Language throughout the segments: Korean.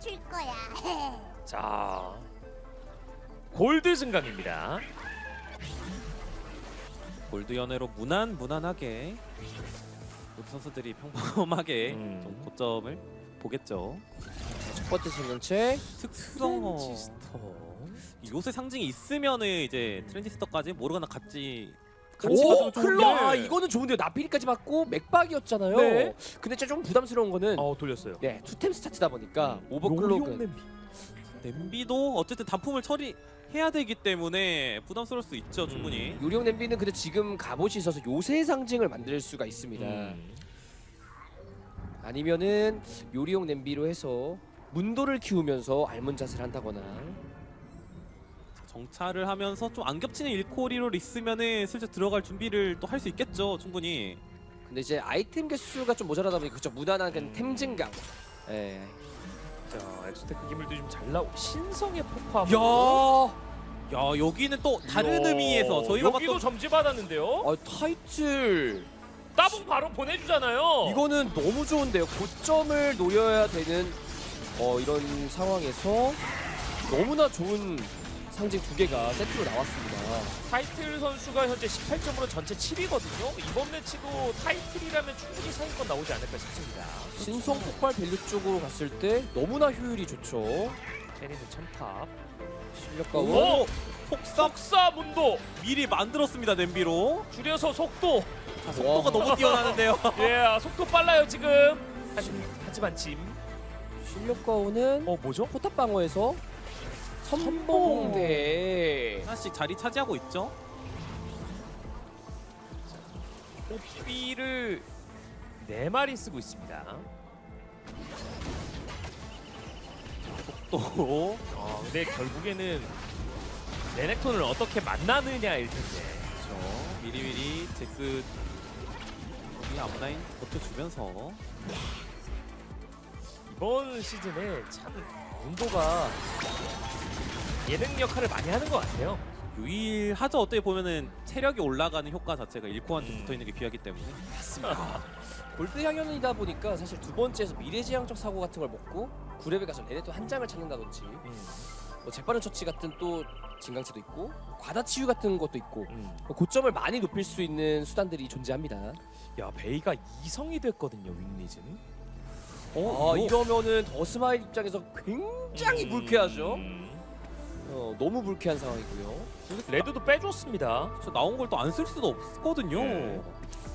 자 골드 증강입니다. 골드 연애로 무난 무난하게 우리 선수들이 평범하게 음. 좀 고점을 보겠죠. 첫 번째 증강체 특성 트랜지스터. 요새 상징이 있으면은 이제 트랜지스터까지 모르가나 같이 같이 오 가도 좋은데. 클로 아 이거는 좋은데요 나필이까지 맞고 맥박이었잖아요 네. 근데 진짜 좀 부담스러운 거는 어 돌렸어요. 네 투템 스타트다 보니까 음. 오버클럭은 냄비. 냄비도 어쨌든 단품을 처리해야 되기 때문에 부담스러울 수 있죠 충분히. 요령 냄비는 근데 지금 갑옷이 있어서 요새 상징을 만들 수가 있습니다 음. 아니면은 요리용 냄비로 해서 문도를 키우면서 알문잣을 한다거나 정찰을 하면서 좀 안 겹치는 일코리로 있으면은 슬쩍 들어갈 준비를 또 할 수 있겠죠 충분히. 근데 이제 아이템 개수가 좀 모자라다 보니까 그쵸 무난한 그냥 음. 템 증강 예. 자 엑스테크 기물도 좀 잘 나오. 신성의 폭파. 야 야 여기는 또 다른 의미에서 저희가 여기도 봤던 점지 받았는데요. 아, 타이틀 따봉 바로 보내주잖아요. 이거는 너무 좋은데요. 고점을 노려야 되는 어, 이런 상황에서 너무나 좋은 상징 두 개가 세트로 나왔습니다. 타이틀 선수가 현재 18점으로 전체 7위거든요. 이번 매치도 타이틀이라면 충분히 상위권 나오지 않을까 싶습니다. 신성 폭발 밸류 쪽으로 갔을 때 너무나 효율이 좋죠. 테니는 천탑. 실력과 오! 운. 폭삭 석사 문도 미리 만들었습니다 냄비로. 줄여서 속도. 자, 속도가 너무 뛰어나는데요. 예, 아, 속도 빨라요 지금. 하지만, 하지만 짐. 실력과 운은 어 뭐죠? 포탑 방어에서 선봉대. 하나씩 자리 차지하고 있죠. 뽀삐를 네 마리 쓰고 있습니다. 또아 근데 결국에는 레넥톤을 어떻게 만나느냐일 텐데. 그렇죠. 미리미리 잭스 이 앞라인 버텨주면서 이번 시즌에 참 문도가 예능 역할을 많이 하는 것 같아요. 유일하죠. 어떻게 보면은 체력이 올라가는 효과 자체가 일코한테 음. 붙어 있는 게 귀하기 때문에 맞습니다. 골드 향연이다 보니까 사실 두 번째에서 미래지향적 사고 같은 걸 먹고 구렙에 가서 레네톤 한 장을 찾는다든지 뭐 재빠른 처치 같은 또 진강체도 있고 과다치유 같은 것도 있고 음. 뭐 고점을 많이 높일 수 있는 수단들이 존재합니다. 야 베이가 이성이 됐거든요 윈리즌. 아, 이러면은 더스마일 입장에서 굉장히 불쾌하죠. 음. 어, 너무 불쾌한 상황이고요. 레드도 빼줬습니다. 저 나온 걸 또 안 쓸 수도 없거든요. 네.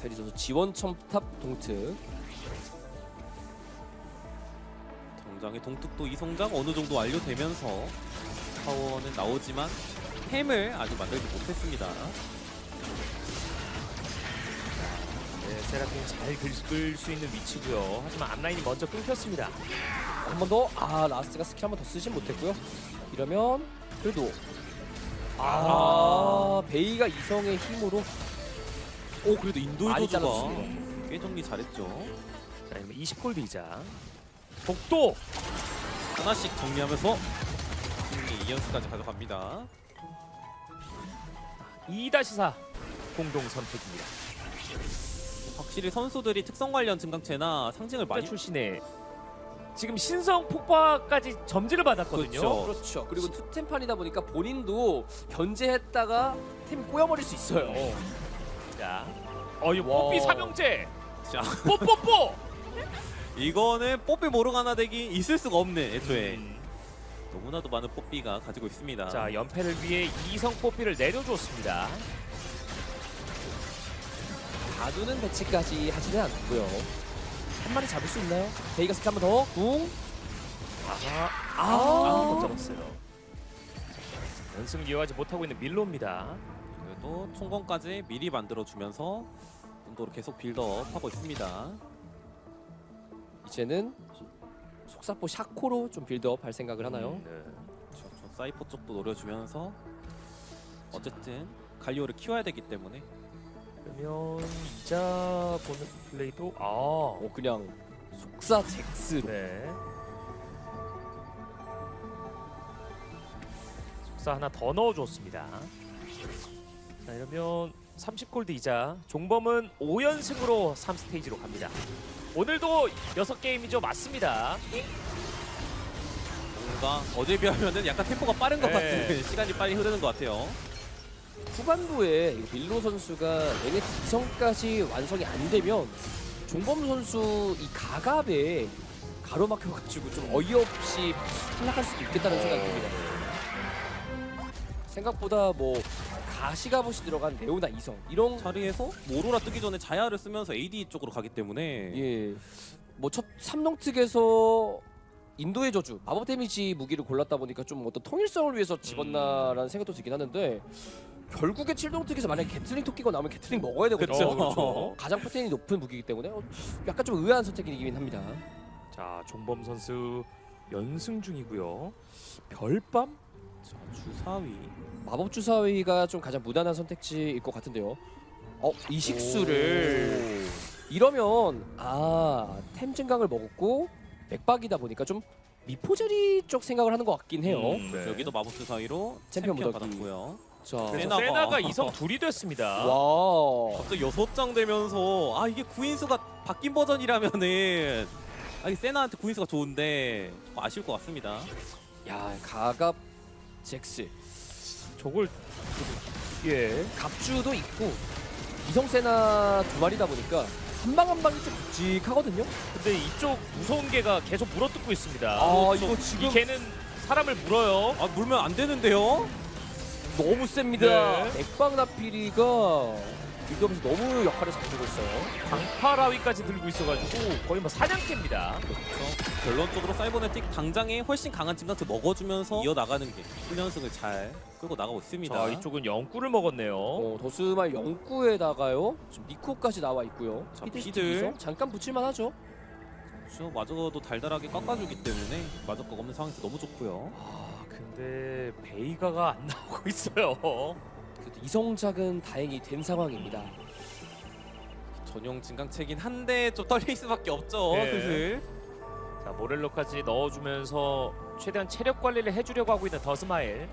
페리 선수 지원 첨탑 동특. 정장의 동특도 이성장 어느 정도 완료되면서 파워는 나오지만 템을 아직 만들지 못했습니다. 네, 세라핀 잘 긁을 수 있는 위치고요. 하지만 앞라인이 먼저 끊겼습니다. 한 번 더. 아 라스트가 스킬 한 번 더 쓰진 못했고요. 이러면 그래도 아, 베이가 이성의 힘으로 오 그래도 인도의 많이 조조가 잘라줬습니다. 꽤 정리 잘했죠. 자, 이러면 20골드 이자. 독도 하나씩 정리하면서 승리 2연승까지 가져갑니다. 2-4 공동 선택입니다. 확실히 선수들이 특성 관련 증강체나 상징을 많이 많이 출신에 지금 신성 폭파까지 점지를 받았거든요. 그렇죠. 그렇죠. 그리고 투템판이다 보니까 본인도 견제했다가 템 꼬여버릴 수 있어요. 자, 어, 이 와. 뽀삐 삼형제. 자 뽀뽀뽀. 이거는 뽀삐 모르가나 덱이 있을 수가 없는 애초에 음. 너무나도 많은 뽀삐가 가지고 있습니다. 자, 연패를 위해 이성 뽀삐를 내려줬습니다. 가두는 배치까지 하지는 않고요. 한 마리 잡을 수 있나요? 베이가 스킬 한번 더. 궁. 아하, 아. 못 잡았어요. 연승 이어가지 못하고 있는 밀로입니다. 그래도 총검까지 미리 만들어주면서 운도로 계속 빌드업 하고 있습니다. 이제는 속사포 샤코로 좀 빌드업 할 생각을 하나요? 음, 네. 저, 저 사이퍼 쪽도 노려주면서 어쨌든 갈리오를 키워야 되기 때문에 그러면 이자 보는 플레이도 아, 어 그냥 속사 잭스로. 네. 속사 하나 더 넣어줬습니다. 자 이러면 30골드 이자 종범은 5연승으로 3스테이지로 갑니다. 오늘도 6게임이죠 맞습니다. 보니까 어제 비하면은 약간 템포가 빠른 것 네. 같은 시간이 빨리 흐르는 것 같아요. 후반부에 이 밀로 선수가 NH 2성까지 완성이 안 되면 종범 선수 이 가갑에 가로막혀가지고 좀 어이없이 탈락할 수도 있겠다는 생각이 듭니다. 생각보다 뭐 가시가봇이 들어간 레오나 이성 이런 자리에서 모로라 뜨기 전에 자야를 쓰면서 AD 쪽으로 가기 때문에 예. 뭐 첫 삼동특에서 인도의 저주 마법 데미지 무기를 골랐다 보니까 좀 어떤 통일성을 위해서 집었나라는 생각도 들긴 하는데 결국에 칠동특에서 만약에 게틀링 토끼가 나오면 게틀링 먹어야 되거든요. 그쵸, 그쵸. 가장 포텐이 높은 무기이기 때문에 어, 약간 좀 의아한 선택이긴 합니다. 자 종범 선수 연승 중이고요. 별밤 자, 주사위 마법 주사위가 좀 가장 무난한 선택지일 것 같은데요. 어 이식수를 이러면 아템 증강을 먹었고 맥박이다 보니까 좀 미포제리 쪽 생각을 하는 것 같긴 해요. 음, 네. 여기도 마법 주사위로 챔피언 챔피언 무더기. 받았고요. 자, 세나가. 세나가 이성 둘이 됐습니다. 와. 갑자기 여섯 장 되면서 아 이게 구인수가 바뀐 버전이라면은 아 이게 세나한테 구인수가 좋은데 좀 아쉬울 것 같습니다. 야 가갑 잭스 저걸 예. 갑주도 있고 이성 세나 두 마리다 보니까 한 방 한 방이 좀 묵직하거든요. 근데 이쪽 무서운 개가 계속 물어뜯고 있습니다. 아, 또 이거 지금- 이 개는 사람을 물어요. 아 물면 안 되는데요? 너무 셉니다. 네. 맥박 나피리가 빌드업에서 너무 역할을 잘해주고 있어요. 강파라위까지 들고 있어가지고 거의 뭐 사냥개입니다. 그래서 결론적으로 사이버네틱 당장에 훨씬 강한 진강트 먹어주면서 이어나가는 게 훈련승을 잘 끌고 나가고 있습니다. 자 이쪽은 영구를 먹었네요. 어, 도스말 영구에다가요. 지금 니코까지 나와 있고요. 자, 피들. 잠깐 붙일만 하죠. 그렇죠. 마저도 달달하게 깎아주기 때문에 마저가 없는 상황에서 너무 좋고요. 아 근데 베이가가 안 나오고 있어요. 그래도 이성작은 다행히 된 상황입니다. 전용 진강체긴 한데 좀 떨릴 수밖에 없죠. 네. 슬슬. 자 모렐로까지 넣어주면서 최대한 체력 관리를 해주려고 하고 있는 더스마일.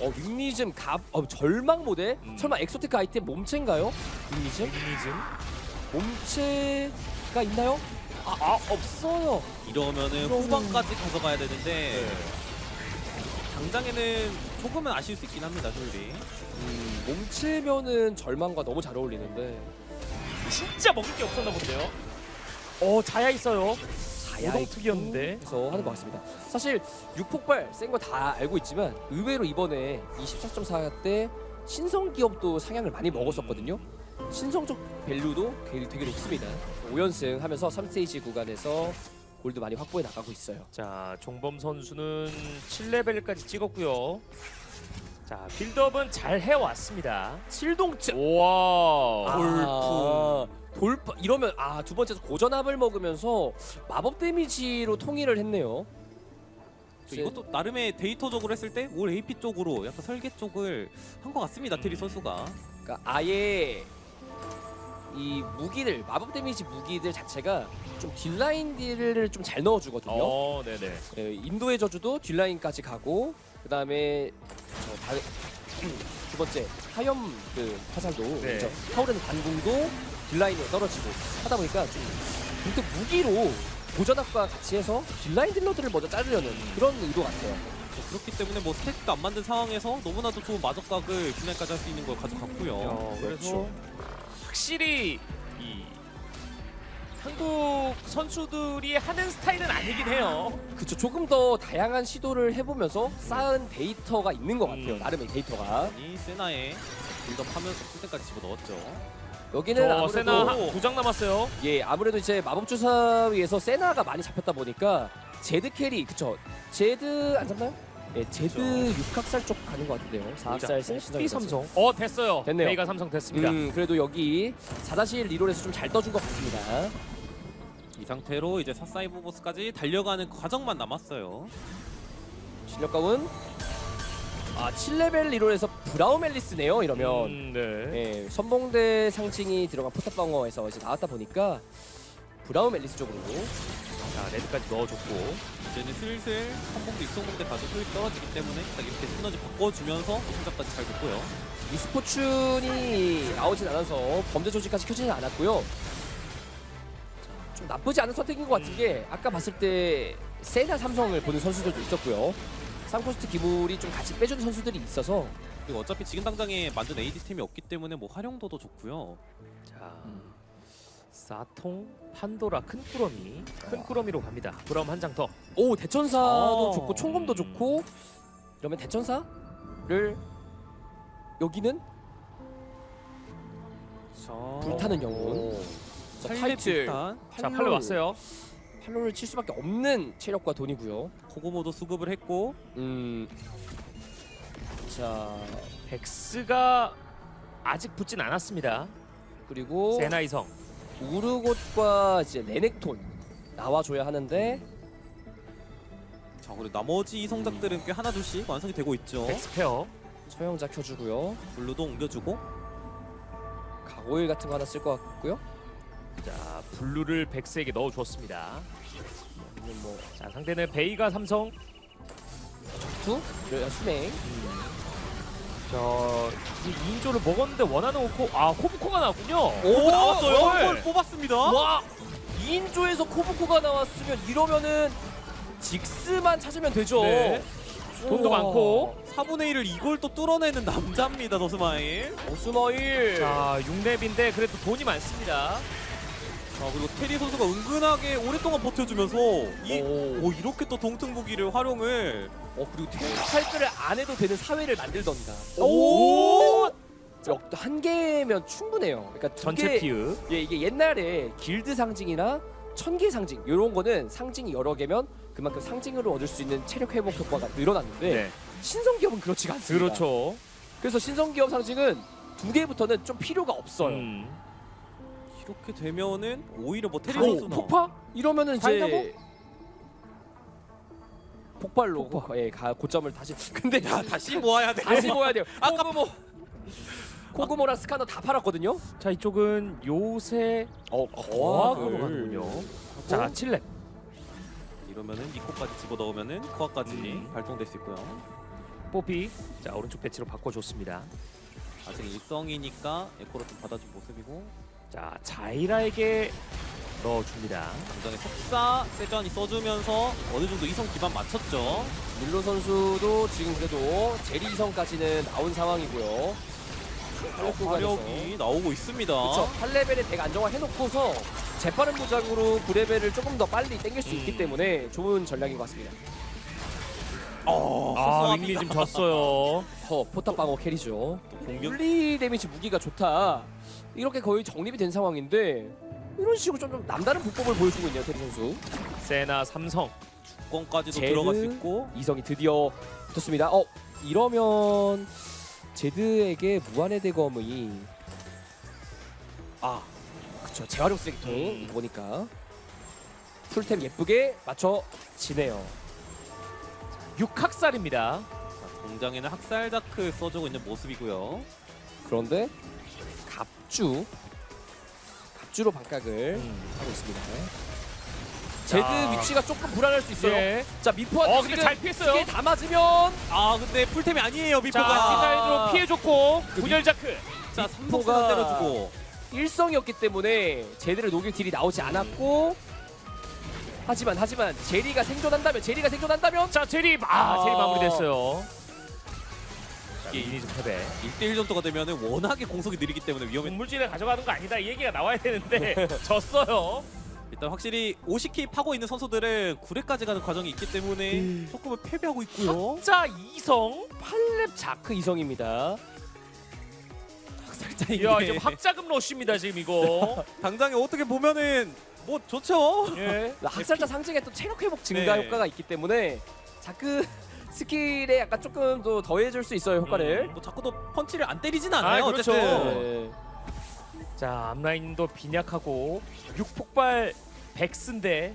어 윈리즘 갑 어, 절망 모델 음. 설마 엑소테크 아이템 몸체인가요? 윈리즘 미니즘. 몸체가 있나요? 아, 아 없어요. 이러면은 그러면- 후반까지 가져가야 되는데 네. 당장에는 조금은 아쉬울 수 있긴 합니다, 솔리. 음, 몸체면은 절망과 너무 잘 어울리는데 진짜 먹을 게 없었나 본데요. 어 자야 있어요. 자야 오동특이었는데. 그래서 하는 것 같습니다. 사실 육폭발 센 거 다 알고 있지만 의외로 이번에 24.4때 신성 기업도 상향을 많이 먹었었거든요. 신성적 밸류도 되게, 되게 높습니다. 5연승 하면서 3스테이지 구간에서 골드 많이 확보해 나가고 있어요. 자 종범 선수는 7레벨까지 찍었고요. 자 빌드업은 잘 해왔습니다. 7동체 와. 아, 돌파 이러면 아 두 번째서 고전압을 먹으면서 마법 데미지로 통일을 했네요. 저 이것도 나름의 데이터적으로 했을 때 올 AP 쪽으로 약간 설계 쪽을 한 것 같습니다, 트리 선수가. 그러니까 아예 이 무기들 마법 데미지 무기들 자체가 좀 딜라인 딜을 좀 잘 넣어주거든요. 어 네네. 예, 인도의 저주도 딜라인까지 가고 그 다음에 두 번째 하염 그 화살도 네. 그렇죠. 타오르는 반궁도 딜라인에 떨어지고 하다 보니까 좀 문득 무기로 고전압과 같이 해서 딜라인 딜러들을 먼저 자르려는 그런 의도 같아요. 저 그렇기 때문에 뭐 스택도 안 만든 상황에서 너무나도 좋은 마적각을 분할까지 할 수 있는 걸 가져갔고요. 어, 그래서 그렇죠. 확실히 이 한국 선수들이 하는 스타일은 아니긴 해요. 그쵸 조금 더 다양한 시도를 해보면서 쌓은 데이터가 있는 것 같아요 음. 나름의 데이터가 이 세나에 빌드업하면서 풀때까지 집어넣었죠. 여기는 저 아무래도 세나 두장 남았어요. 예 아무래도 이제 마법 주사위에서 세나가 많이 잡혔다 보니까 제드 캐리 그쵸 제드 안 잡나요? 예 제드 육학살 쪽 가는 것 같은데요 사학살 P 삼성. 어 됐어요. 됐네요. 베이가 삼성 됐습니다. 음 그래도 여기 4-1 리롤에서 좀 잘 떠준 것 같습니다 이 상태로 이제 사사이버 보스까지 달려가는 과정만 남았어요. 실력 가운 아 7레벨 리롤에서 브라움 앨리스네요 이러면 음, 네. 예, 선봉대 상징이 들어간 포탑방어에서 이제 나왔다 보니까 브라움 앨리스 쪽으로 자 레드까지 넣어줬고. 이제는 슬슬 한봉도 입성공대 가도 효율이 떨어지기 때문에 딱 이렇게 시너지 바꿔주면서 우승작까지 잘 됐고요. 미스포춘이 나오진 않아서 범죄 조직까지 켜지진 않았고요. 자, 좀 나쁘지 않은 선택인 것 같은 게 아까 봤을 때 세나 삼성을 보는 선수들도 있었고요. 쌍코스트 기물이 좀 같이 빼주는 선수들이 있어서 그리고 어차피 지금 당장에 만든 AD템이 없기 때문에 뭐 활용도도 좋고요. 자, 사통, 판도라, 큰 꾸러미, 큰 꾸러미로 갑니다. 브라움 한 장 더. 오 대천사도 어. 좋고 총검도 음. 좋고 이러면 대천사를 여기는 자, 불타는 영혼 자, 팔레 타이틀 자, 팔로 왔어요. 팔로를 칠 수밖에 없는 체력과 돈이고요. 코고모도 수급을 했고 음. 자 백스가 아직 붙진 않았습니다. 그리고 세나이성. 우르곳과 이제 레넥톤 나와줘야 하는데 자 그리고 나머지 이성작들은 꽤 하나 둘씩 완성이 되고 있죠. 백스 페어. 처형자 켜주고요. 블루도 옮겨주고 가고일 같은 거 하나 쓸 것 같고요. 자, 블루를 백스에게 넣어 주었습니다. 아니면 뭐 자, 상대는 베이가 삼성. 투 그래야 수맹. 자, 이 인조를 먹었는데 원하는 코 아, 호부코가 나왔군요. 오 나왔어요. 헐. 헐 뽑았습니다. 와 2인조에서 코브코가 나왔으면 이러면은 직스만 찾으면 되죠. 네. 돈도 우와. 많고. 4분의 1을 이걸 또 뚫어내는 남자입니다 더스마일. 오스마일. 자, 6렙인데 그래도 돈이 많습니다. 자 그리고 테리 선수가 은근하게 오랫동안 버텨주면서 이 오. 오, 이렇게 또 동등 무기를 활용을 어 그리고 탈출을 안 해도 되는 사회를 만들던가. 오! 역- 한 개면 충분해요. 그러니까 두 전체 개. 피우. 예, 이게 옛날에 길드 상징이나 천개 상징 이런 거는 상징이 여러 개면 그만큼 상징으로 얻을 수 있는 체력 회복 효과가 늘어났는데 네. 신성 기업은 그렇지가 않습니다. 그렇죠. 그래서 신성 기업 상징은 두 개부터는 좀 필요가 없어요. 음. 이렇게 되면은 오히려 뭐 테리 오, 선수나 폭파? 이러면은 이제 다이나모? 폭발로 예, 가, 고점을 다시 근데 야 다시 모아야 돼. 다시 모아야 돼요. 아까 뭐 코그모랑 스카너 다 팔았거든요. 자, 이쪽은 요새 어, 거학으로 가는군요. 자, 7렙. 이러면은 니코까지 집어 넣으면은 코어까지 음. 발동될 수 있고요. 뽀삐. 자, 오른쪽 배치로 바꿔줬습니다. 아직 일성이니까 에코로 좀 받아준 모습이고 자, 자이라에게 넣어줍니다. 당장에 속사 세전이 써주면서 어느 정도 이성 기반 맞췄죠. 밀로 선수도 지금 그래도 제리 이성까지는 나온 상황이고요. 활력 구간에서. 화력이 나오고 있습니다. 그렇죠. 8레벨에 대가 안정화 해놓고서 재빠른 무장으로 9레벨을 조금 더 빨리 땡길 수 음. 있기 때문에 좋은 전략인 것 같습니다. 어, 아, 허수아비가 윙리 좀 졌어요. 허 포탑 방어 캐리죠. 공격 분리 데미지 무기가 좋다. 이렇게 거의 정립이 된 상황인데 이런 식으로 좀, 좀 남다른 불법을 보여주고 있네요 테리 선수. 세나 삼성. 권까지도 제드. 들어갈 수 있고 이성이 드디어 붙었습니다. 어 이러면 제드에게 무한의 대검이 아 그쵸 재활용 쓰레기통 음. 보니까 풀템 예쁘게 맞춰 지네요. 육학살입니다. 자, 공장에는 학살 다크 써주고 있는 모습이고요. 그런데 갑주 갑주로 반각을 음. 하고 있습니다. 제드 자. 위치가 조금 불안할 수 있어요. 예. 자 미포한테 어, 근데 잘 피했어요. 스킬 다 맞으면 아 근데 풀템이 아니에요 자, 미포가. 디자인으로 피해줬고 분열 자크. 자 삼성가 미포가 때려주고 일성이었기 때문에 제대로 녹일 딜이 나오지 않았고 하지만 하지만 제리가 생존한다면 제리가 생존한다면 자, 제리 아, 아. 제리 마무리됐어요. 이게 이니즈 패배. 1대1 정도가 되면은 워낙에 공속이 느리기 때문에 위험해. 동물진을 가져가는 거 아니다. 이 얘기가 나와야 되는데 졌어요. 일단 확실히 50키 파고 있는 선수들은 9회까지 가는 과정이 있기 때문에 조금은 패배하고 있고요. 자, 이성. 8렙 자크 이성입니다. 살짝 이야, 이게 지금 학자금 러쉬입니다, 지금 이거. 당장에 어떻게 보면은 뭐 좋죠. 예. 학살자 상징에 또 체력 회복 증가 네. 효과가 있기 때문에 자크 스킬에 약간 조금 더 더해줄 수 있어요 효과를. 뭐 자꾸 또 펀치를 안 때리진 않아요. 아, 그렇죠. 어쨌든. 네. 자, 앞라인도 빈약하고 육폭발 백스인데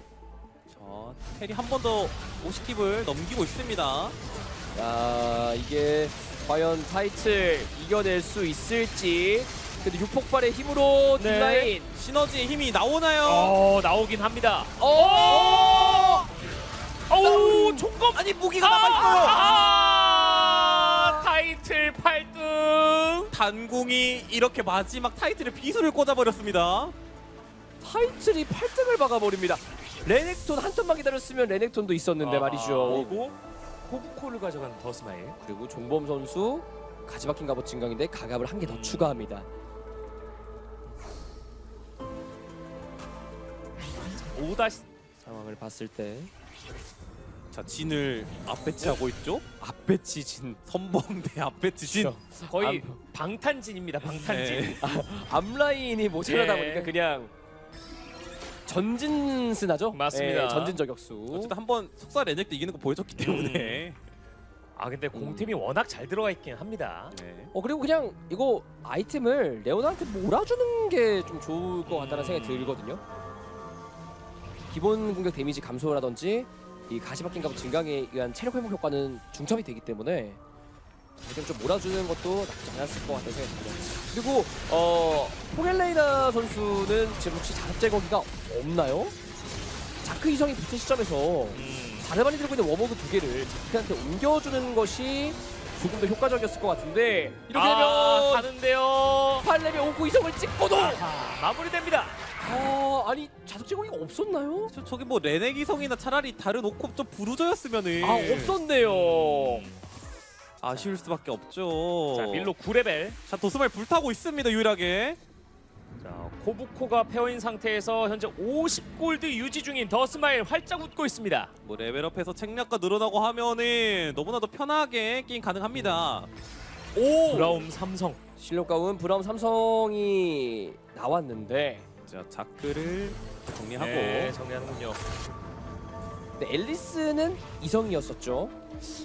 자, 테리 한 번 더 50킵을 넘기고 있습니다. 야 이게 과연 타이틀 이겨낼 수 있을지. 근데 육폭발의 힘으로 네. 딜라인. 시너지의 힘이 나오나요? 어, 나오긴 합니다. 어. 어우, 총검 아니 무기가 남아있어요. 아, 타이틀 8등. 단궁이 이렇게 마지막 타이틀에 비수를 꽂아버렸습니다. 타이틀이 8등을 박아버립니다. 레넥톤 한 턴만 기다렸으면 레넥톤도 있었는데 아, 말이죠. 그리고 코브코를 가져간 더스마일. 그리고 종범 선수 가지박힌 갑옷 진강인데 가갑을 한 개더 음. 추가합니다. 오다시 상황을 봤을 때 자 진을 앞배치하고 있죠. 앞배치 진 선봉대 앞배치 진. 거의 방탄진입니다. 방탄진. 네. 앞라인이 모자라다 예. 보니까 그냥 전진스나죠? 맞습니다. 예, 전진 저격수. 어쨌든 한번 속사 레넥도 이기는 거 보여줬기 때문에. 아 근데 공템이 워낙 잘 들어가 있긴 합니다. 네. 어 그리고 그냥 이거 아이템을 레오나한테 몰아주는 게 좀 좋을 것 같다는 생각이 들거든요. 기본 공격 데미지 감소라든지 이 가시박힌 갑옷 증강에 의한 체력 회복 효과는 중첩이 되기 때문에 아이템 좀 몰아주는 것도 나쁘지 않았을 것 같다는 생각이 듭니다. 그리고 어 포겔레이나 선수는 지금 혹시 자력 제거기가 없나요? 자크 이성이 붙은 시점에서 음. 자르반이 들고 있는 워머그 두 개를 자크한테 옮겨주는 것이 조금 더 효과적이었을 것 같은데 이렇게 아, 되면 가는데요. 팔렘의 오구 이성을 찍고도 아하, 마무리됩니다. 아 아니 자석 제공이 없었나요? 저, 저기 뭐 레넥 이성이나 차라리 다른 오콥 좀 부르저였으면은 아 없었네요. 아쉬울 수밖에 없죠. 자 밀로 9레벨. 자 도스말 불타고 있습니다 유일하게. 자 코부코가 페어인 상태에서 현재 50골드 유지 중인 더스마일 활짝 웃고 있습니다. 뭐 레벨업해서 책략가 늘어나고 하면은 너무나도 편하게 게임 가능합니다. 오 브라움 삼성. 실력 가운 브라움 삼성이 나왔는데 자 자크를 정리하고 네, 정리하는군요. 근데 앨리스는 이성이었었죠.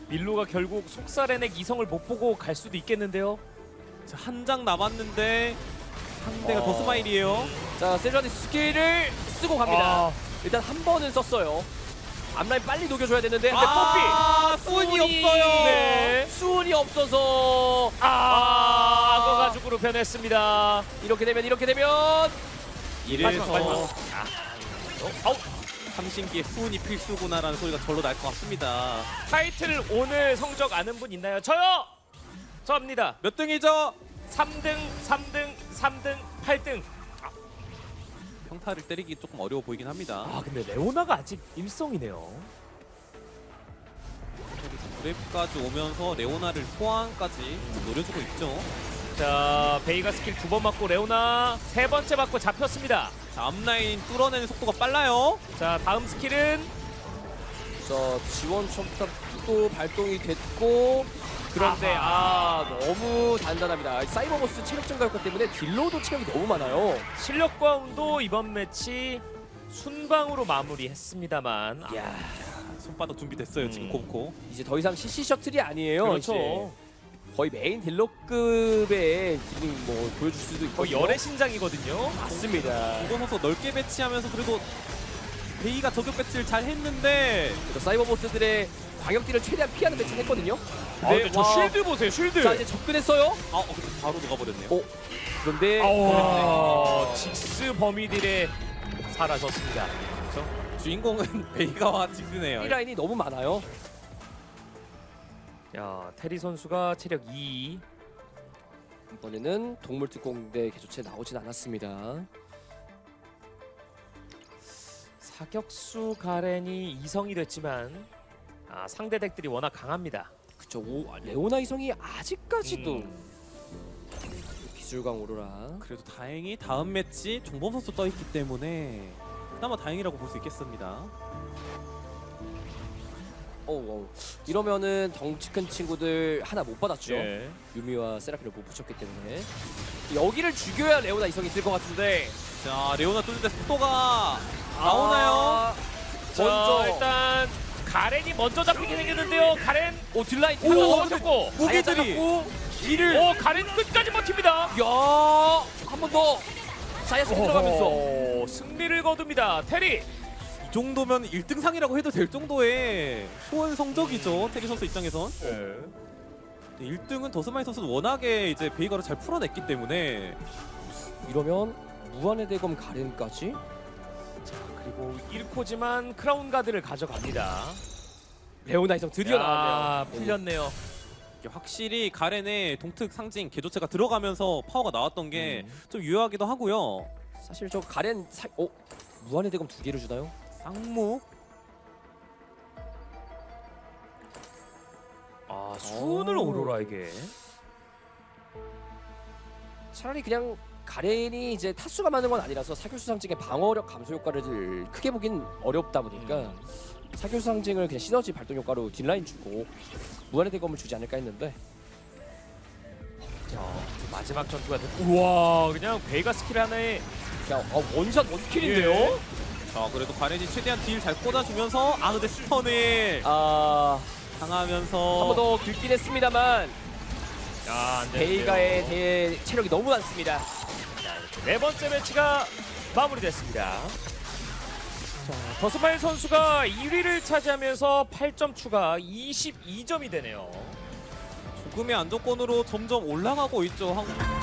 밀로가 결국 속사레넥 이성을 못 보고 갈 수도 있겠는데요. 한 장 남았는데 상대가 어. 더스마일이에요. 자 세주안이 스킬을 쓰고 갑니다. 아, 일단 한 번은 썼어요. 앞라인 빨리 녹여줘야 되는데 근데 아, 뽀삐 수은이 없어요. 네. 수은이 없어서 아, 아. 악어 가죽으로 변했습니다. 이렇게 되면 이렇게 되면 이래서 마지막, 마지막. 아, 어, 아우, 삼신기에 수은이 필수구나라는 소리가 절로 날 것 같습니다. 타이틀 오늘 성적 아는 분 있나요? 저요. 저입니다. 몇 등이죠? 3등, 3등, 3등, 8등. 평타를 때리기 조금 어려워 보이긴 합니다. 아, 근데 레오나가 아직 1성이네요. 그랩까지 오면서 레오나를 소환까지 노려주고 있죠. 자, 베이가 스킬 두 번 맞고 레오나 세 번째 맞고 잡혔습니다. 자, 앞라인 뚫어내는 속도가 빨라요. 자, 다음 스킬은 자 지원 첨탑도 발동이 됐고 그런데 아 너무 단단합니다. 사이버버스 체력 증가 효과 때문에 딜러도 체력이 너무 많아요. 실력 과 운도 이번 매치 순방으로 마무리했습니다만 아, 야 손바닥 준비됐어요 지금 음. 콤코. 이제 더 이상 CC 셔틀이 아니에요. 그렇죠. 이제. 거의 메인 딜러급의 지금 뭐 보여줄 수도 있고 거의 열의 신장이거든요. 맞습니다. 이번 선수 넓게 배치하면서 그래도 베이가 저격 배치를 잘 했는데 그래서 사이버버스들의 광역딜을 최대한 피하는 배치를 했거든요. 아, 근데 저 와. 쉴드 보세요, 쉴드. 자 이제 접근했어요. 아 어, 근데 바로 녹아버렸네요. 어, 그런데 아, 직스 범위들의 사라졌습니다. 주인공은 베이가와 직스네요. 이 라인이 너무 많아요. 야, 테리 선수가 체력 2. 이번에는 동물특공대 개조체 나오진 않았습니다. 사격수 가렌이 2성이 됐지만 아, 상대 덱들이 워낙 강합니다. 그쵸 오, 레오나 이성이 아직까지도 음. 기술강 오로라 그래도 다행히 다음 매치 종범 선수 떠 있기 때문에 그나마 다행이라고 볼 수 있겠습니다. 어우. 이러면은 덩치 큰 친구들 하나 못 받았죠 예. 유미와 세라핀을 못 붙였기 때문에 여기를 죽여야 레오나 이성이 뜰 것 같은데 자 레오나 뚫는데 속도가 나오나요? 아, 자, 먼저 일단 가렌이 먼저 잡히게 생겼는데요. 가렌 오 딜라인 오, 잡고. 무기들이 길을 오, 가렌 끝까지 버팁니다. 야한 번 더 자이아스 들어가면서 오, 승리를 거둡니다. 테리. 이 정도면 1등상이라고 해도 될 정도의 소원 성적이죠 테리 선수 입장에선. 네, 1등은 더스마이 선수는 워낙에 이제 베이가를 잘 풀어냈기 때문에 이러면 무한의 대검 가렌까지 자, 그리고 1코지만 크라운 가드를 가져갑니다. 레오나 이성 드디어 야, 나왔네요 풀렸네요. 이게 확실히 가렌의 동특 상징 개조체가 들어가면서 파워가 나왔던 게 음. 좀 유효하기도 하고요. 사실 저 가렌 사... 어? 무한의 대검 두 개를 주나요? 쌍무 아 수훈을 오. 오로라에게. 차라리 그냥 가렌이 이제 타수가 많은 건 아니라서 사교수 상징의 방어력 감소 효과를 크게 보긴 어렵다 보니까 음. 사교수 상징을 그냥 시너지 발동 효과로 딜라인 주고 무한의 대검을 주지 않을까 했는데 자 마지막 전투가 됐. 우와 그냥 베이가 스킬 하나에 그냥 어, 원샷 원킬인데요? 예. 자 그래도 가렌이 최대한 딜 잘 꽂아주면서 아 근데 스턴을 아, 당하면서 한번더 긁긴 했습니다만 야안 베이가의 대 체력이 너무 많습니다. 네 번째 매치가 마무리됐습니다. 자, 더스마일 선수가 1위를 차지하면서 8점 추가 22점이 되네요. 조금의 안정권으로 점점 올라가고 있죠 한국